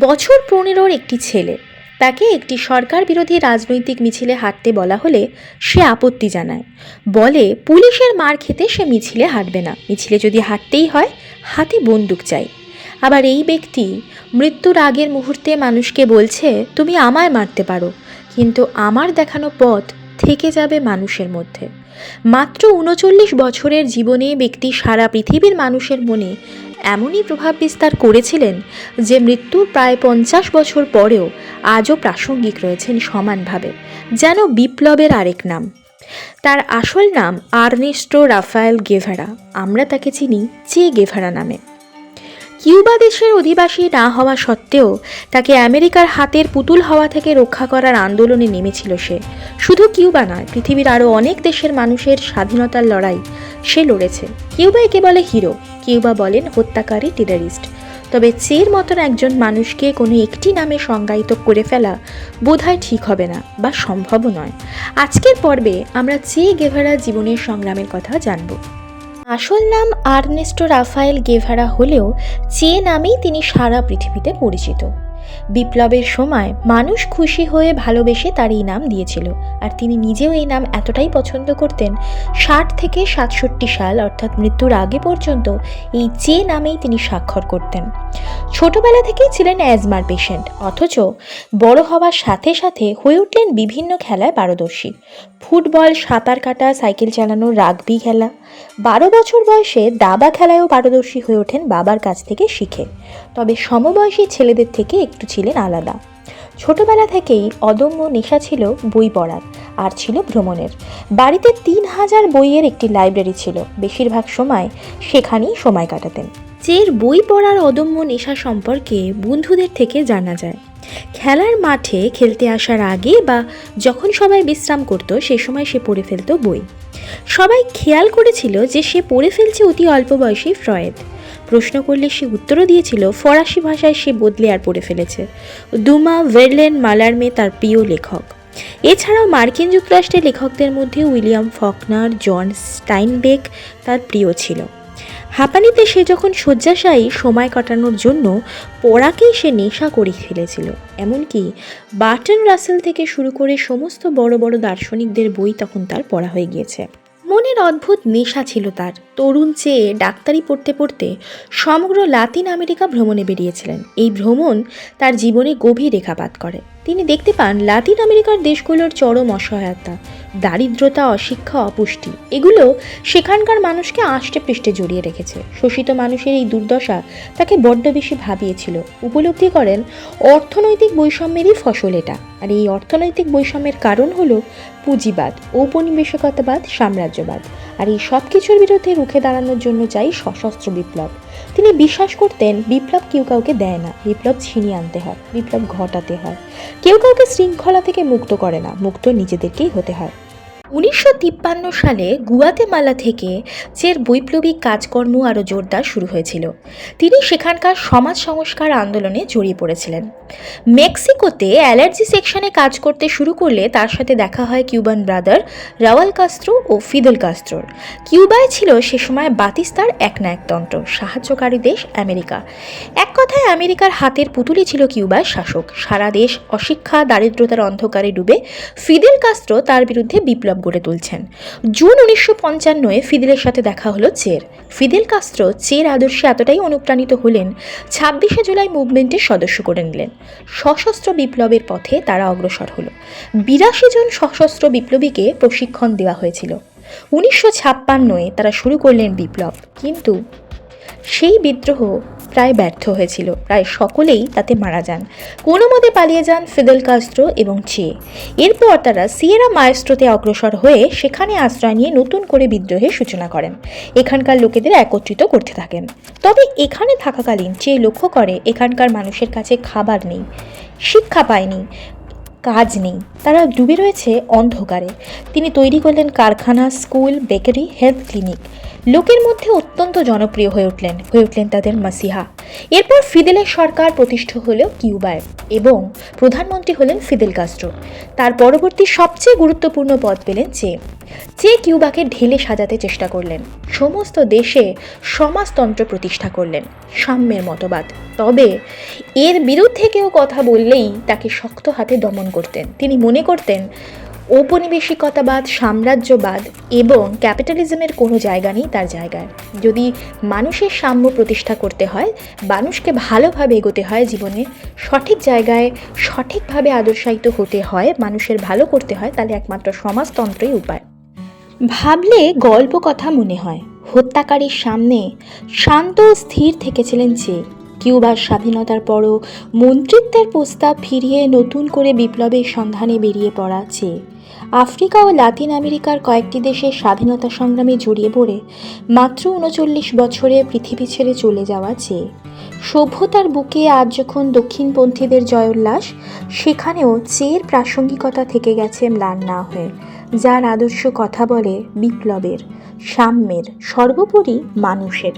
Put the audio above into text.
বছর পনেরোর একটি ছেলে। তাকে একটি সরকার বিরোধী রাজনৈতিক মিছিলে হাঁটতে বলা হলে সে আপত্তি জানায়। বলে, পুলিশের মার খেতে সে মিছিলে হাঁটবে না। মিছিলে যদি হাঁটতেই হয়, হাতে বন্দুক চাই। আবার এই ব্যক্তি, মৃত্যুর আগের মুহূর্তে মানুষকে বলছে, তুমি আমায় মারতে পারো, কিন্তু আমার দেখানো পথ থেকে যাবে মানুষের মধ্যে। মাত্র উনচল্লিশ বছরের জীবনে ব্যক্তি সারা পৃথিবীর মানুষের মনে এমনই প্রভাব বিস্তার করেছিলেন যে মৃত্যুর প্রায় পঞ্চাশ বছর পরেও আজও প্রাসঙ্গিক রয়েছেন সমানভাবে, যেন বিপ্লবের আরেক নাম। তার আসল নাম আর্নেস্টো রাফায়েল গেভারা, আমরা তাকে চিনি চে গেভারা নামে। কিউবা দেশের অধিবাসী না হওয়া সত্ত্বেও তাকে আমেরিকার হাতের পুতুল হওয়া থেকে রক্ষা করার আন্দোলনে নেমেছিল সে। শুধু কিউবা নয়, পৃথিবীর আরও অনেক দেশের মানুষের স্বাধীনতার লড়াই সে লড়েছে। কিউবা একে বলে হিরো? কিউবা বলেন হত্যাকারী টেরারিস্ট। তবে চের মতন একজন মানুষকে কোনো একটি নামে সংজ্ঞায়িত করে ফেলা বোধহয় ঠিক হবে না বা সম্ভবও নয়। আজকের পর্বে আমরা চে গেভারা জীবনের সংগ্রামের কথা জানব। আসল নাম আর্নেস্টো রাফায়েল গেভারা হলেও চে নামেই তিনি সারা পৃথিবীতে পরিচিত। বিপ্লবের সময় মানুষ খুশি হয়ে ভালোবেসে তার এই নাম দিয়েছিল। আর তিনি নিজেও এই নাম এতটাই পছন্দ করতেন, ষাট থেকে সাতষট্টি সাল অর্থাৎ মৃত্যুর আগে পর্যন্ত এই চে নামেই তিনি স্বাক্ষর করতেন। ছোটবেলা থেকেই ছিলেন অ্যাজমার পেশেন্ট, অথচ বড় হওয়ার সাথে সাথে হয়ে উঠলেন বিভিন্ন খেলায় পারদর্শী। ফুটবল, সাঁতার কাটা, সাইকেল চালানো, রাগবি খেলা। বারো বছর বয়সে দাবা খেলায়ও পারদর্শী হয়ে ওঠেন বাবার কাছ থেকে শিখে। তবে সমবয়সী ছেলেদের থেকে একটু ছিলেন আলাদা। ছোটবেলা থেকেই অদম্য নেশা ছিল বই পড়ার, আর ছিল ভ্রমণের। বাড়িতে তিন হাজার বইয়ের একটি লাইব্রেরি ছিল। বেশিরভাগ সময় সেখানেই সময় কাটাতেন। চের বই পড়ার অদম্য নেশা সম্পর্কে বন্ধুদের থেকে জানা যায়। খেলার মাঠে খেলতে আসার আগে বা যখন সবাই বিশ্রাম করত, সে সময় সে পড়ে ফেলতো বই। সবাই খেয়াল করেছিল যে সে পড়ে ফেলছে অতি অল্প বয়সী ফ্রয়েড। প্রশ্ন করলে সে উত্তরও দিয়েছিল, ফরাসি ভাষায় সে বদলে আর পড়ে ফেলেছে। দুমা ভেরলেন মালারমে তার প্রিয় লেখক। এছাড়াও মার্কিন যুক্তরাষ্ট্রের লেখকদের মধ্যে উইলিয়াম ফকনার, জন স্টাইনবেক তার প্রিয় ছিল। হাঁপানিতে সে যখন শয্যাশায়ী সময় কাটানোর জন্য পড়াকেই সে নেশা করে ফেলেছিল। এমনকি বার্টন রাসেল থেকে শুরু করে সমস্ত বড় বড় দার্শনিকদের বই তখন তার পড়া হয়ে গিয়েছে। মনের অদ্ভুত নেশা ছিল তার। তরুণ চেয়ে ডাক্তারি পড়তে পড়তে সমগ্র লাতিন আমেরিকা ভ্রমণে বেরিয়েছিলেন। এই ভ্রমণ তার জীবনে গভীর রেখাপাত করে। তিনি দেখতে পান লাতিন আমেরিকার দেশগুলোর চরম অসহায়তা, দারিদ্রতা, অশিক্ষা, অপুষ্টি। এগুলো সেখানকার মানুষকে আষ্টে পৃষ্ঠে জড়িয়ে রেখেছে। শোষিত মানুষের এই দুর্দশা তাকে বড্ড বেশি ভাবিয়েছিল। উপলব্ধি করেন, অর্থনৈতিক বৈষম্যেরই ফসল এটা। আর এই অর্থনৈতিক বৈষম্যের কারণ হলো পুঁজিবাদ, ঔপনিবেশিকতাবাদ, সাম্রাজ্যবাদ। আর এই সব কিছুর বিরুদ্ধে রুখে দাঁড়ানোর জন্য চাই সশস্ত্র বিপ্লব। তিনি বিশ্বাস করতেন বিপ্লব কেউ কাউকে দেয় না, বিপ্লব ছিনিয়ে আনতে হয়, বিপ্লব ঘটাতে হয়। কেউ কাউকে শৃঙ্খলা থেকে মুক্ত করে না, মুক্ত নিজেদেরকেই হতে হয়। উনিশশো তিপ্পান্ন সালে গুয়াতেমালা থেকে চের বৈপ্লবিক কাজকর্ম আরও জোরদার শুরু হয়েছিল। তিনি সেখানকার সমাজ সংস্কার আন্দোলনে জড়িয়ে পড়েছিলেন। মেক্সিকোতে অ্যালার্জি সেকশনে কাজ করতে শুরু করলে তার সাথে দেখা হয় কিউবান ব্রাদার রাওয়াল কাস্ত্রো ও ফিদেল কাস্ত্রোর। কিউবায় ছিল সে সময় বাতিস্তার একনায়কতন্ত্র সাহায্যকারী দেশ আমেরিকা। এক কথায় আমেরিকার হাতের পুতুলি ছিল কিউবার শাসক। সারা দেশ অশিক্ষা, দারিদ্রতার অন্ধকারে ডুবে ফিদেল কাস্ত্রো তার বিরুদ্ধে বিপ্লব গড়ে তুলছেন। জুন উনিশশো পঞ্চান্নয় ফিদেলের সাথে দেখা হলো চের। ফিদেল কাস্ত্রো চের আদর্শে এতটাই অনুপ্রাণিত হলেন, ছাব্বিশে জুলাই মুভমেন্টের সদস্য করে নিলেন। সশস্ত্র বিপ্লবের পথে তারা অগ্রসর হলো। বিরাশি জন সশস্ত্র বিপ্লবীকে প্রশিক্ষণ দেওয়া হয়েছিল। উনিশশো ছাপ্পান্নয় তারা শুরু করলেন বিপ্লব। কিন্তু সেই বিদ্রোহ প্রায় ব্যর্থ হয়েছিল। প্রায় সকলেই তাতে মারা যান। কোনো মতে পালিয়ে যান ফিদেল কাস্ত্রো এবং চে। এরপর তারা সিয়েরা মায়েস্ট্রোতে অগ্রসর হয়ে সেখানে আশ্রয় নিয়ে নতুন করে বিদ্রোহের সূচনা করেন। এখানকার লোকেদের একত্রিত করতে থাকেন। তবে এখানে থাকাকালীন চে লক্ষ্য করে এখানকার মানুষের কাছে খাবার নেই, শিক্ষা পায়নি। কাজ নেই। তারা ডুবে রয়েছে অন্ধকারে। তিনি তৈরি করলেন কারখানা, স্কুল, বেকারি, হেলথ ক্লিনিক। লোকের মধ্যে অত্যন্ত জনপ্রিয় হয়ে উঠলেন হয়ে উঠলেন তাদের মাসিহা। এরপর ফিদেলের সরকার প্রতিষ্ঠা হলো কিউবায় এবং প্রধানমন্ত্রী হলেন ফিদেল কাস্ট্রো। তার পরবর্তী সবচেয়ে গুরুত্বপূর্ণ পদ পেলেন চে। চে কিউবাকে ঢেলে সাজাতে চেষ্টা করলেন। সমস্ত দেশে সমাজতন্ত্র প্রতিষ্ঠা করলেন। সাম্যের মতবাদ। তবে এর বিরুদ্ধে কেউ কথা বললেই তাকে শক্ত হাতে দমন করতেন। তিনি মনে করতেন ঔপনিবেশিকতাবাদ, সাম্রাজ্যবাদ এবং ক্যাপিটালিজমের কোনো জায়গা নেই তার জায়গায়। যদি মানুষের সাম্য প্রতিষ্ঠা করতে হয়, মানুষকে ভালোভাবে এগোতে হয় জীবনে, সঠিক জায়গায় সঠিকভাবে আদর্শায়িত হতে হয়, মানুষের ভালো করতে হয়, তাহলে একমাত্র সমাজতন্ত্রই উপায়। ভাবলে গল্প কথা মনে হয়। হত্যাকারীর সামনে শান্ত স্থির থেকেছিলেন চে কিউবার স্বাধীনতার পরও মন্ত্রিত্বের প্রস্তাব ফিরিয়ে নতুন করে বিপ্লবের সন্ধানে বেরিয়ে পড়া চে আফ্রিকা ও লাতিন আমেরিকার কয়েকটি দেশের স্বাধীনতা সংগ্রামে জড়িয়ে পড়ে মাত্র উনচল্লিশ বছরে পৃথিবী ছেড়ে চলে যাওয়া চেয়ে সভ্যতার বুকে আজ যখন দক্ষিণপন্থীদের জয়োল্লাস, সেখানেও চের প্রাসঙ্গিকতা থেকে গেছে ম্লান না হয়ে। যার আদর্শ কথা বলে বিপ্লবের, সাম্যের, সর্বোপরি মানুষের।